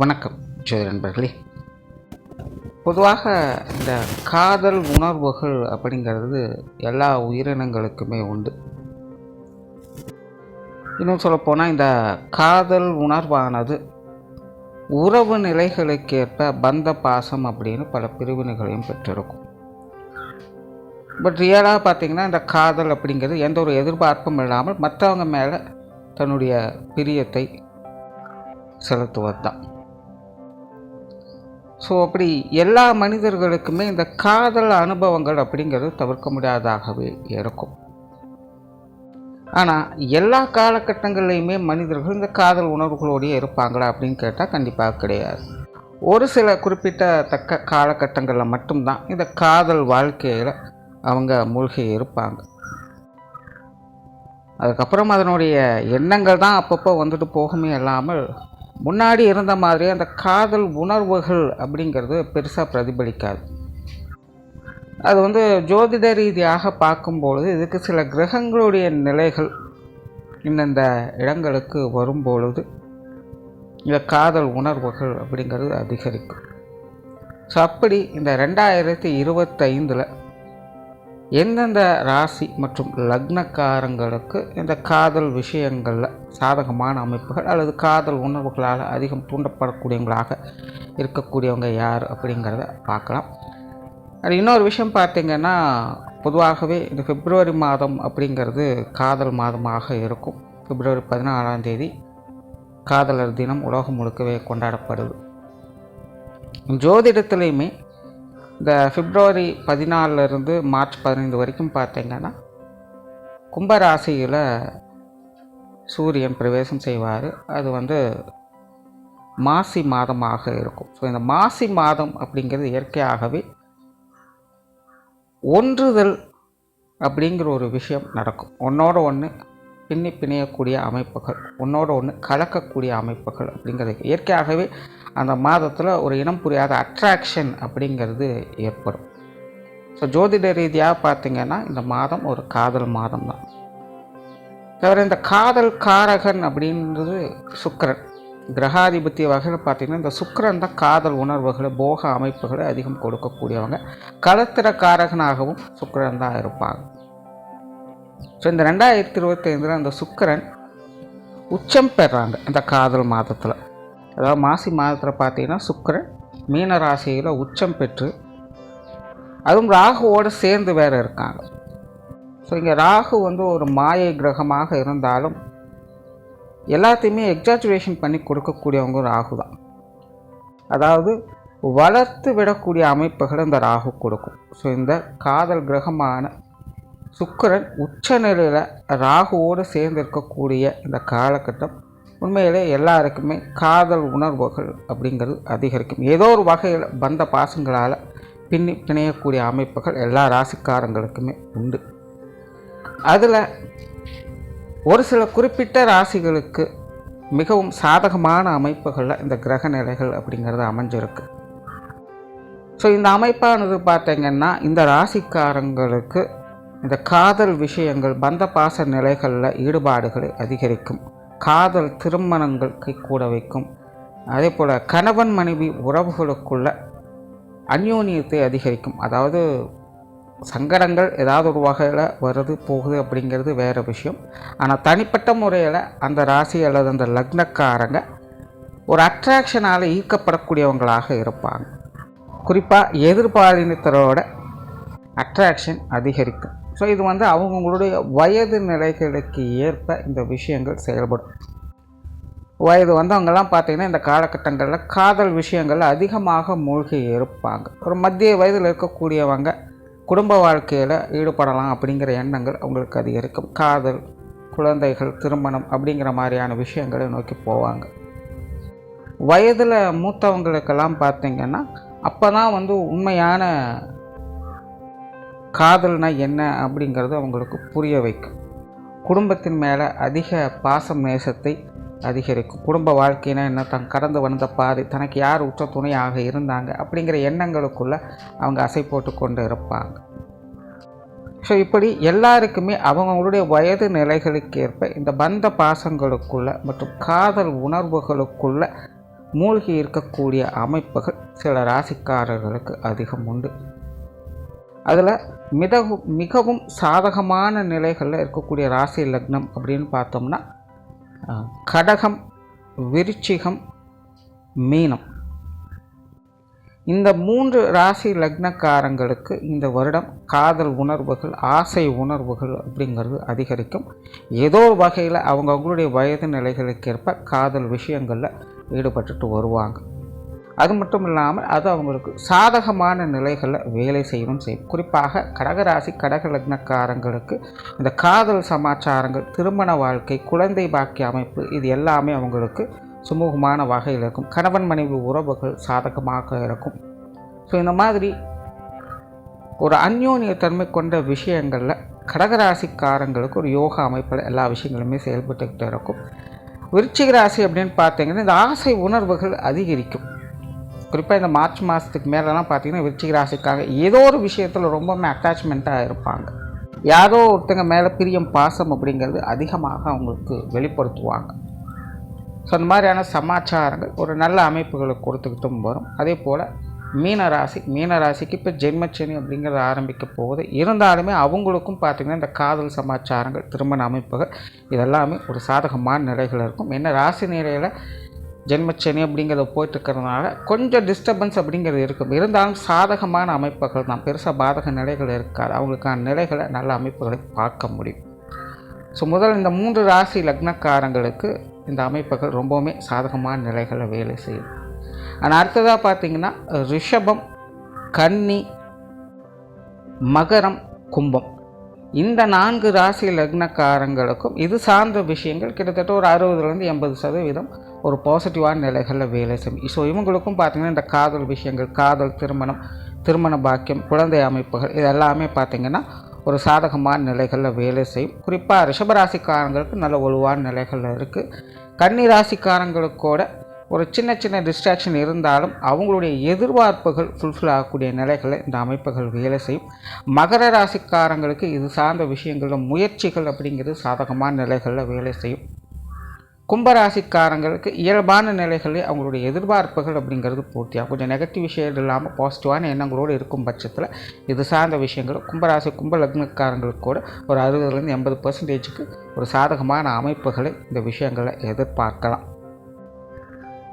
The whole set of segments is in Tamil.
வணக்கம் ஜோதி நண்பர்களே. பொதுவாக இந்த காதல் உணர்வுகள் அப்படிங்கிறது எல்லா உயிரினங்களுக்குமே உண்டு. இன்னும் சொல்லப்போனால் இந்த காதல் உணர்வானது உறவு நிலைகளுக்கேற்ப பந்த பாசம் அப்படின்னு பல பிரிவினைகளையும் பெற்றிருக்கும். பட் ரியலாக பார்த்தீங்கன்னா இந்த காதல் அப்படிங்கிறது எந்த ஒரு எதிர்பார்ப்பும் இல்லாமல் மற்றவங்க மேலே தன்னுடைய பிரியத்தை செலுத்துவது தான் ஸோ அப்படி எல்லா மனிதர்களுக்குமே இந்த காதல் அனுபவங்கள் அப்படிங்கிறது தவிர்க்க முடியாதாகவே இருக்கும். ஆனால் எல்லா காலகட்டங்கள்லையுமே மனிதர்கள் இந்த காதல் உணர்வுகளோடையே இருப்பாங்களா அப்படின்னு கேட்டால் கண்டிப்பாக கிடையாது. ஒரு சில குறிப்பிட்ட தக்க காலகட்டங்களில் மட்டும்தான் இந்த காதல் வாழ்க்கையில் அவங்க மூழ்கி இருப்பாங்க. அதுக்கப்புறம் அதனுடைய எண்ணங்கள் தான் அப்பப்போ வந்துட்டு போகமே இல்லாமல் முன்னாடி இருந்த மாதிரி அந்த காதல் உணர்வுகள் அப்படிங்கிறது பெருசாக பிரதிபலிக்காது. அது வந்து ஜோதிட ரீதியாக பார்க்கும்பொழுது இதுக்கு சில கிரகங்களுடைய நிலைகள் இந்தந்த இடங்களுக்கு வரும்பொழுது இந்த காதல் உணர்வுகள் அப்படிங்கிறது அதிகரிக்கும். ஸோ அப்படி இந்த ரெண்டாயிரத்தி இருபத்தைந்தில் எந்தெந்த ராசி மற்றும் லக்னக்காரங்களுக்கு இந்த காதல் விஷயங்களில் சாதகமான அமைப்புகள் அல்லது காதல் உணர்வுகளால் அதிகம் தூண்டப்படக்கூடியவங்களாக இருக்கக்கூடியவங்க யார் அப்படிங்கிறத பார்க்கலாம். அது இன்னொரு விஷயம் பார்த்திங்கன்னா பொதுவாகவே இந்த பிப்ரவரி மாதம் அப்படிங்கிறது காதல் மாதமாக இருக்கும். பிப்ரவரி பதினாலாம் தேதி காதலர் தினம் உலகம் முழுக்கவே கொண்டாடப்படுது. ஜோதிடத்துலேயுமே இந்த பிப்ரவரி பதினாலிருந்து மார்ச் பதினைந்து வரைக்கும் பார்த்தீங்கன்னா கும்பராசியில் சூரியன் பிரவேசம் செய்வார். அது வந்து மாசி மாதமாக இருக்கும். ஸோ இந்த மாசி மாதம் அப்படிங்கிறது இயற்கையாகவே ஒன்றுதல் அப்படிங்கிற ஒரு விஷயம் நடக்கும். ஒன்றோட ஒன்று பின்னி பிணையக்கூடிய அமைப்புகள் ஒன்றோட ஒன்று கலக்கக்கூடிய அமைப்புகள் அப்படிங்கிறது இயற்கையாகவே அந்த மாதத்தில் ஒரு இனம் புரியாத அட்ராக்ஷன் அப்படிங்கிறது ஏற்படும். ஸோ ஜோதிட ரீதியாக பார்த்திங்கன்னா இந்த மாதம் ஒரு காதல் மாதம் தான் தவிர இந்த காதல் காரகன் அப்படின்றது சுக்கரன். கிரகாதிபத்திய வகையில் பார்த்திங்கன்னா இந்த சுக்கரன் தான் காதல் உணர்வுகளை போக அமைப்புகளை அதிகம் கொடுக்கக்கூடியவங்க. களத்திர காரகனாகவும் சுக்கரன் தான் இருப்பாங்க. ஸோ இந்த ரெண்டாயிரத்தி இருபத்தைந்தில் அந்த சுக்கரன் உச்சம் பெறாங்க இந்த காதல் மாதத்தில். அதாவது மாசி மாதத்தில் பார்த்தீங்கன்னா சுக்கரன் மீன ராசியில் உச்சம் பெற்று அதுவும் ராகுவோடு சேர்ந்து வேறு இருக்காங்க. ஸோ இங்கே ராகு வந்து ஒரு மாயை கிரகமாக இருந்தாலும் எல்லாத்தையுமே எக்ஸாச்சுவேஷன் பண்ணி கொடுக்கக்கூடியவங்க ராகு தான். அதாவது வளர்த்து விடக்கூடிய அமைப்புகளை இந்த ராகு கொடுக்கும். ஸோ இந்த காதல் கிரகமான சுக்கரன் உச்ச நிலையில் ராகுவோடு சேர்ந்து இருக்கக்கூடிய இந்த காலகட்டம் உண்மையிலே எல்லாருக்குமே காதல் உணர்வுகள் அப்படிங்கிறது அதிகரிக்கும். ஏதோ ஒரு வகையில் பந்த பாசங்களால் பின்னி பிணையக்கூடிய அமைப்புகள் எல்லா ராசிக்காரங்களுக்குமே உண்டு. அதில் ஒரு சில குறிப்பிட்ட ராசிகளுக்கு மிகவும் சாதகமான அமைப்புகளில் இந்த கிரக நிலைகள் அப்படிங்கிறது அமைஞ்சிருக்கு. ஸோ இந்த அமைப்பானது பார்த்தீங்கன்னா இந்த ராசிக்காரங்களுக்கு இந்த காதல் விஷயங்கள் பந்த பாச நிலைகளில் ஈடுபாடுகளை அதிகரிக்கும். காதல் திருமணங்கள் கூட வைக்கும். அதே போல் கணவன் மனைவி உறவுகளுக்குள்ள அந்யோன்யத்தை அதிகரிக்கும். அதாவது சங்கடங்கள் ஏதாவது ஒரு வகையில் வருது போகுது அப்படிங்கிறது வேறு விஷயம். ஆனால் தனிப்பட்ட முறையில் அந்த ராசி அல்லது அந்த லக்னக்காரங்க ஒரு அட்ராக்ஷனால் ஈர்க்கப்படக்கூடியவங்களாக இருப்பாங்க. குறிப்பாக எதிர்பாலினத்தரோட அட்ராக்ஷன் அதிகரிக்கும். ஸோ இது வந்து அவங்களுடைய வயது நிலைகளுக்கு ஏற்ப இந்த விஷயங்கள் செயல்படும். வயது வந்தவங்கெல்லாம் பார்த்திங்கன்னா இந்த காலகட்டங்களில் காதல் விஷயங்கள் அதிகமாக மூழ்கி இருப்பாங்க. ஒரு மத்திய வயதில் இருக்கக்கூடியவங்க குடும்ப வாழ்க்கையில் ஈடுபடலாம் அப்படிங்கிற எண்ணங்கள் அவங்களுக்கு அதிகரிக்கும் காதல் குழந்தைகள் திருமணம் அப்படிங்கிற மாதிரியான விஷயங்களை நோக்கி போவாங்க. வயதில் மூத்தவங்களுக்கெல்லாம் பார்த்திங்கன்னா அப்போ தான் வந்து உண்மையான காதல்னா என்ன அப்படிங்கிறது அவங்களுக்கு புரிய வைக்கும். குடும்பத்தின் மேலே அதிக பாசம் நேசத்தை அதிகரிக்கும். குடும்ப வாழ்க்கைனா என்ன? தன் கடந்து வந்த பாதை தனக்கு யார் உற்ற துணையாக இருந்தாங்க அப்படிங்கிற எண்ணங்களுக்குள்ளே அவங்க அசை போட்டு கொண்டு இருப்பாங்க. ஸோ இப்படி எல்லாருக்குமே அவங்களுடைய வயது நிலைகளுக்கு ஏற்ப இந்த பந்த பாசங்களுக்குள்ள மற்றும் காதல் உணர்வுகளுக்குள்ள மூழ்கி இருக்கக்கூடிய அமைப்புகள் சில ராசிக்காரர்களுக்கு அதிகம் உண்டு. அதில் மிகவும் மிகவும் சாதகமான நிலைகளில் இருக்கக்கூடிய ராசி லக்னம் அப்படின்னு பார்த்தோம்னா கடகம் விருச்சிகம் மீனம். இந்த மூன்று ராசி லக்னக்காரங்களுக்கு இந்த வருடம் காதல் உணர்வுகள் ஆசை உணர்வுகள் அப்படிங்கிறது அதிகரிக்கும். ஏதோ ஒரு வகையில் அவங்க அவங்களுடைய வயது நிலைகளுக்கேற்ப காதல் விஷயங்களில் ஈடுபட்டுட்டு வருவாங்க. அது மட்டும் இல்லாமல் அது அவங்களுக்கு சாதகமான நிலைகளில் வேலை செய்யணும் செய்யும். குறிப்பாக கடகராசி கடக லக்னக்காரங்களுக்கு இந்த காதல் சமாச்சாரங்கள் திருமண வாழ்க்கை குழந்தை பாக்கிய அமைப்பு இது எல்லாமே அவங்களுக்கு சுமூகமான வகையில் இருக்கும். கணவன் மனைவி உறவுகள் சாதகமாக இருக்கும். ஸோ இந்த மாதிரி ஒரு அந்யோன்யத்தன்மை கொண்ட விஷயங்களில் கடகராசிக்காரங்களுக்கு ஒரு யோகா அமைப்பில் எல்லா விஷயங்களுமே செயல்பட்டுக்கிட்டு இருக்கும். விருச்சிக ராசி அப்படின்னு பார்த்தீங்கன்னா இந்த ஆசை உணர்வுகள் அதிகரிக்கும். குறிப்பாக இந்த மார்ச் மாதத்துக்கு மேலெலாம் பார்த்தீங்கன்னா விருச்சிக ராசிக்காக ஏதோ ஒரு விஷயத்தில் ரொம்பவுமே அட்டாச்மெண்ட்டாக இருப்பாங்க. யாரோ ஒருத்தங்க மேலே பிரியம் பாசம் அப்படிங்கிறது அதிகமாக அவங்களுக்கு வெளிப்படுத்துவாங்க. ஸோ அந்த மாதிரியான சமாச்சாரங்கள் ஒரு நல்ல அமைப்புகளை கொடுத்துக்கிட்டும் வரும். அதே போல் மீனராசி மீனராசிக்கு இப்போ ஜென்மச்சனி அப்படிங்கிறது ஆரம்பிக்க போகுது. இருந்தாலுமே அவங்களுக்கும் பார்த்திங்கன்னா இந்த காதல் சமாச்சாரங்கள் திருமண அமைப்புகள் இதெல்லாமே ஒரு சாதகமான நிலைகள் இருக்கும். என்ன ராசி நிலையில் ஜென்மச்சனி அப்படிங்கிறத போயிட்டு இருக்கிறதுனால கொஞ்சம் டிஸ்டர்பன்ஸ் அப்படிங்கிறது இருக்கும். இருந்தாலும் சாதகமான அமைப்புகள் தான். பெருசாக பாதக நிலைகள் இருக்காது. அவங்களுக்கான நிலைகளை நல்ல அமைப்புகளை பார்க்க முடியும். ஸோ முதல் இந்த மூன்று ராசி லக்னக்காரங்களுக்கு இந்த அமைப்புகள் ரொம்பவுமே சாதகமான நிலைகளை வேலை செய்யும். ஆனால் அடுத்ததாக பார்த்திங்கன்னா ரிஷபம் கன்னி மகரம் கும்பம். இந்த நான்கு ராசி லக்னக்காரங்களுக்கும் இது சார்ந்த விஷயங்கள் கிட்டத்தட்ட ஒரு அறுபதுலேருந்து எண்பது சதவீதம் ஒரு பாசிட்டிவான நிலைகளில் வேலை செய்யும். ஸோ இவங்களுக்கும் பார்த்திங்கன்னா இந்த காதல் விஷயங்கள் காதல் திருமணம் திருமண பாக்கியம் குழந்தை அமைப்புகள் இது எல்லாமே பார்த்திங்கன்னா ஒரு சாதகமான நிலைகளில் வேலை செய்யும். குறிப்பாக ரிஷபராசிக்காரங்களுக்கு நல்ல ஒழுவான நிலைகளில் இருக்குது கன்னி கூட ஒரு சின்ன சின்ன டிஸ்ட்ராக்ஷன் இருந்தாலும் அவங்களுடைய எதிர்பார்ப்புகள் ஃபுல்ஃபில் ஆகக்கூடிய நிலைகளை இந்த அமைப்புகள் வேலை செய்யும். மகர ராசிக்காரங்களுக்கு இது சார்ந்த விஷயங்களில் முயற்சிகள் அப்படிங்கிறது சாதகமான நிலைகளில் வேலை செய்யும். கும்பராசிக்காரங்களுக்கு இயல்பான நிலைகளில் அவங்களுடைய எதிர்பார்ப்புகள் அப்படிங்கிறது பூர்த்தியாகும். கொஞ்சம் நெகட்டிவ் விஷயம் இல்லாமல் பாசிட்டிவான எண்ணங்களோடு இருக்கும் பட்சத்தில் இது சார்ந்த விஷயங்கள். கும்பராசி கும்ப லக்னக்காரங்களுக்கு கூட ஒரு அறுபதுலேருந்து எண்பது பர்சன்டேஜுக்கு ஒரு சாதகமான அமைப்புகளை இந்த விஷயங்களை எதிர்பார்க்கலாம்.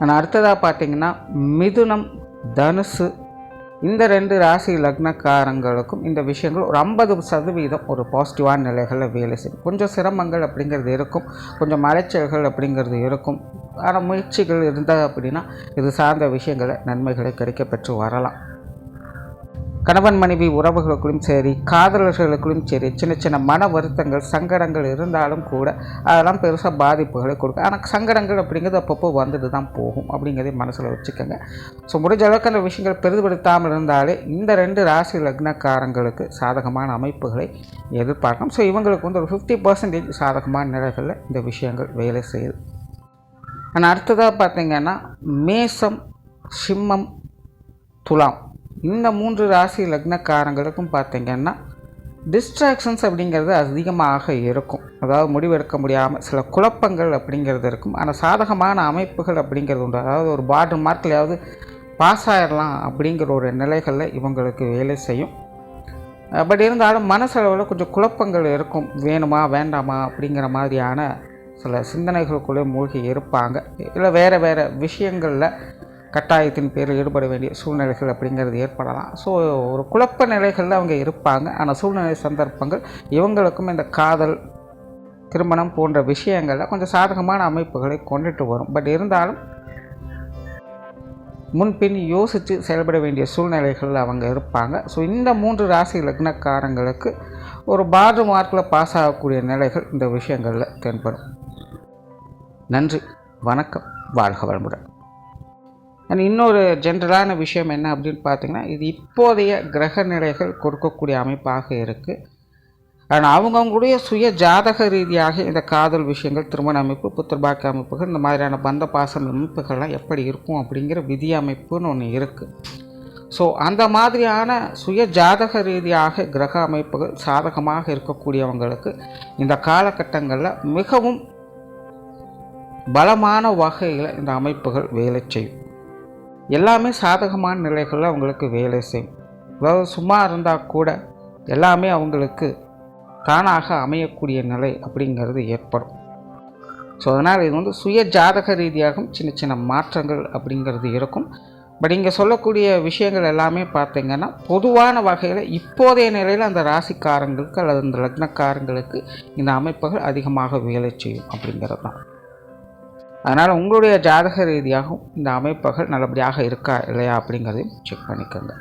ஆனால் அடுத்ததாக பார்த்தீங்கன்னா மிதுனம் தனுசு இந்த ரெண்டு ராசி லக்னக்காரங்களுக்கும் இந்த விஷயங்கள் ஒரு ஐம்பது சதவீதம் ஒரு பாசிட்டிவான நிலைகளில் வேலை செய்யும். கொஞ்சம் சிரமங்கள் அப்படிங்கிறது இருக்கும். கொஞ்சம் மலைச்சல்கள் அப்படிங்கிறது இருக்கும். ஆனால் முயற்சிகள் இருந்தால் அப்படின்னா இது சார்ந்த விஷயங்களை நன்மைகளை கிடைக்க பெற்று வரலாம். கணவன் மனைவி உறவுகளுக்குள்ளும் சரி காதலர்களுக்குள்ளும் சரி சின்ன சின்ன மன வருத்தங்கள் சங்கடங்கள் இருந்தாலும் கூட அதெல்லாம் பெருசாக பாதிப்புகளை கொடுக்கும். ஆனால் சங்கடங்கள் அப்படிங்கிறது அப்பப்போ வந்துட்டு தான் போகும் அப்படிங்கிறதை மனசில் வச்சுக்கோங்க. ஸோ முடிஞ்ச அளவுக்கு அந்த விஷயங்கள் பெரிதுபடுத்தாமல் இருந்தாலே இந்த ரெண்டு ராசி லக்னக்காரங்களுக்கு சாதகமான அமைப்புகளை எதிர்பார்க்கலாம். ஸோ இவங்களுக்கு வந்து ஒரு ஃபிஃப்டி பர்சன்டேஜ் சாதகமான நிலைகளில் இந்த விஷயங்கள் வேலை செய்யுது. ஆனால் அடுத்ததாக பார்த்தீங்கன்னா மேசம் சிம்மம் துலாம். இந்த மூன்று ராசி லக்னக்காரங்களுக்கும் பார்த்திங்கன்னா டிஸ்ட்ராக்ஷன்ஸ் அப்படிங்கிறது அதிகமாக இருக்கும். அதாவது முடிவெடுக்க முடியாமல் சில குழப்பங்கள் அப்படிங்கிறது இருக்கும். ஆனால் சாதகமான அமைப்புகள் அப்படிங்கிறது உண்டு. அதாவது ஒரு பார்டர் மார்க்லையாவது பாஸ் ஆயிடலாம் அப்படிங்கிற ஒரு நிலைகளில் இவங்களுக்கு வேலை செய்யும். பட் இருந்தாலும் மனசளவில் கொஞ்சம் குழப்பங்கள் இருக்கும். வேணுமா வேண்டாமா அப்படிங்கிற மாதிரியான சில சிந்தனைகளுக்குள்ளே மூழ்கி இருப்பாங்க. இல்லை வேறு வேறு விஷயங்களில் கட்டாயத்தின் பேரில் ஈடுபட வேண்டிய சூழ்நிலைகள் அப்படிங்கிறது ஏற்படலாம். ஸோ ஒரு குழப்ப நிலைகளில் அவங்க இருப்பாங்க. ஆனால் சூழ்நிலை சந்தர்ப்பங்கள் இவங்களுக்கும் இந்த காதல் திருமணம் போன்ற விஷயங்களில் கொஞ்சம் சாதகமான அமைப்புகளை கொண்டுட்டு வரும். பட் இருந்தாலும் முன்பின் யோசித்து செயல்பட வேண்டிய சூழ்நிலைகளில் அவங்க இருப்பாங்க. ஸோ இந்த மூன்று ராசி லக்னக்காரங்களுக்கு ஒரு பார்டர் மார்க்கில் பாஸ் ஆகக்கூடிய நிலைகள் இந்த விஷயங்களில் தென்படும். நன்றி. வணக்கம். வாழ்க வளமுடன். அண்ட் இன்னொரு ஜென்ரலான விஷயம் என்ன அப்படின்னு பார்த்தீங்கன்னா இது இப்போதைய கிரக நிலைகள் கொடுக்கக்கூடிய அமைப்பாக இருக்குது ஆனால் அவங்கவுங்களுடைய சுய ஜாதக ரீதியாக இந்த காதல் விஷயங்கள் திருமண அமைப்பு புத்திரபாக்க அமைப்புகள் இந்த மாதிரியான பந்த பாசம் அமைப்புகள்லாம் எப்படி இருக்கும் அப்படிங்கிற விதி அமைப்புன்னு ஒன்று இருக்குது ஸோ அந்த மாதிரியான சுய ஜாதக ரீதியாக கிரக அமைப்புகள் சாதகமாக இருக்கக்கூடியவங்களுக்கு இந்த காலகட்டங்களில் மிகவும் பலமான வகையில் இந்த அமைப்புகள் வேலை செய்யும். எல்லாமே சாதகமான நிலைகளில் அவங்களுக்கு வேலை செய்யும் அதாவது சும்மா இருந்தால் கூட எல்லாமே அவங்களுக்கு தானாக அமையக்கூடிய நிலை அப்படிங்கிறது ஏற்படும். ஸோ அதனால் இது வந்து சுய ஜாதக ரீதியாகவும் சின்ன சின்ன மாற்றங்கள் அப்படிங்கிறது இருக்கும். பட் இங்கே சொல்லக்கூடிய விஷயங்கள் எல்லாமே பார்த்தீங்கன்னா பொதுவான வகையில் இப்போதைய நிலையில் அந்த ராசிக்காரங்களுக்கு அல்லது அந்த லக்னக்காரங்களுக்கு இந்த அமைப்புகள் அதிகமாக வேலை செய்யும் அப்படிங்கிறது தான். அதனால் உங்களுடைய ஜாதக ரீதியாகவும் இந்த அமைப்புகள் நல்லபடியாக இருக்கா இல்லையா அப்படிங்கிறதையும் செக் பண்ணிக்கோங்க.